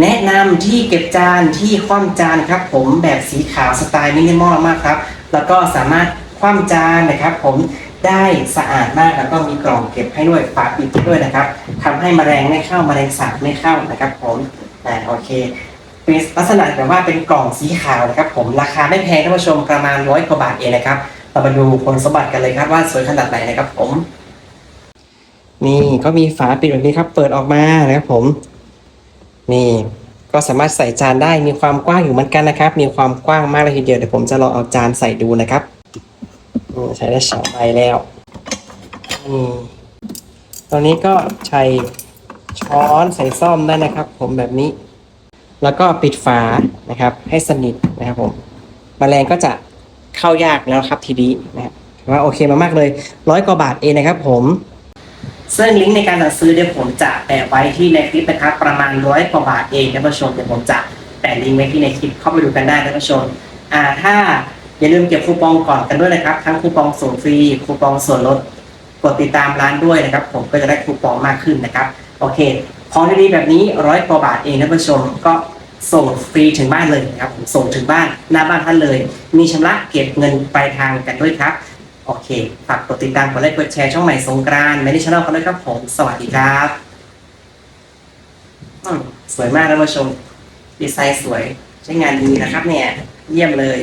แนะนำที่เก็บจานที่คว่ำจานครับ ผมแบบสีขาวสไตล์มินิมอลมากครับ แล้วก็สามารถคว่ำจานนะครับ ผมได้สะอาดมากแล้วก็มีกล่องเก็บให้ด้วยฝาปิดด้วยนะครับทำให้แมลงไม่เข้าแมลงสาบไม่เข้านะครับ ผมอ่าโอเคเป็นลักษณะแบบว่าเป็นกล่องสีขาวนะครับ ผมราคาไม่แพงท่านผู้ชมประมาณร้อยกว่าบาทเองนะครับเรามาดูคุณสมบัติกันเลยครับว่าสวยขนาดไหนนะครับ ผม นี่ก็มีฝาปิดแบบนี้ครับ เปิดออกมานะครับ ผม นี่ก็สามารถใส่จานได้มีความกว้างอยู่เหมือนกันนะครับ มีความกว้างมากเลยทีเดียวเดี๋ยวผมจะลองเอาจานใส่ดูนะครับใช้ได้สองใบแล้วนี่ตรงนี้ก็ใช้ช้อนใส่ซ่อมได้นะครับ ผมแบบนี้ แล้วก็ปิดฝานะครับ ให้สนิทนะครับผมแมลงก็จะเข้ายากแล้วครับทีนี้นะครับว่าโอเคมากเลยร้อยกว่าบาทเองนะครับผม ซึ่งลิงก์ในการสั่งซื้อเดี๋ยวผมจะแปะไว้ที่ในคลิปนะครับประมาณร้อยกว่าบาทเองท่านผู้ชมเดี๋ยวผมจะแปะลิงก์ไว้ที่ในคลิปเข้าไปดูกันได้ท่านผู้ชมอ่าถ้าอย่าลืมเก็บคูปองก่อนกันด้วยนะครับทั้งคูปองส่งฟรีคูปองส่วนลดกดติดตามร้านด้วยนะครับ ผมก็จะได้คูปองมากขึ้นนะครับโอเคของดีๆแบบนี้ร้อยกว่าบาทเองท่านผู้ชมก็ส่งฟรีถึงบ้านเลยนะครับส่งถึงบ้านหน้าบ้านท่านเลย มีชำระเก็บเงินปลายทางกันด้วยครับ โอเค ฝากกดติดตามกดไลค์กดแชร์ช่องใหม่สงกรานต์แม่ได้ช anel กันด้วยครับผม สวัสดีครับสวยมากท่านผู้ชม ดีไซน์สวย ใช้งานดีนะครับเนี่ย เยี่ยมเลย